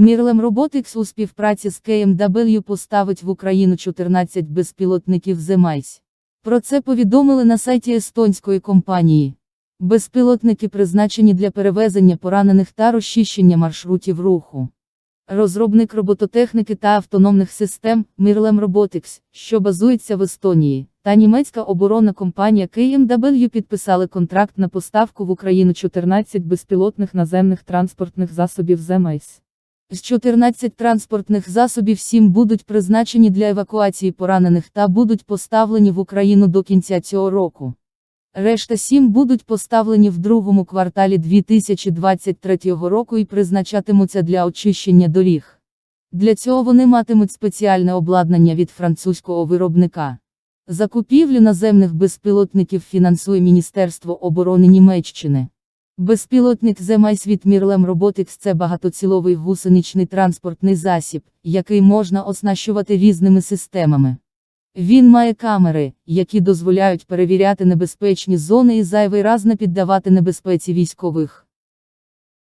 Мірлем Robotics у співпраці з KMW поставить в Україну 14 безпілотників Земайс. Про це повідомили на сайті естонської компанії. Безпілотники призначені для перевезення поранених та розчищення маршрутів руху. Розробник робототехніки та автономних систем Мірлем Robotics, що базується в Естонії, та німецька оборонна компанія KMW підписали контракт на поставку в Україну 14 безпілотних наземних транспортних засобів ЗЕМАЙС. З 14 транспортних засобів 7 будуть призначені для евакуації поранених та будуть поставлені в Україну до кінця цього року. Решта 7 будуть поставлені в другому кварталі 2023 року і призначатимуться для очищення доріг. Для цього вони матимуть спеціальне обладнання від французького виробника. Закупівлю наземних безпілотників фінансує Міністерство оборони Німеччини. Безпілотник The від Мірлем Robotics – це багатоціловий гусеничний транспортний засіб, який можна оснащувати різними системами. Він має камери, які дозволяють перевіряти небезпечні зони і зайвий раз не піддавати небезпеці військових.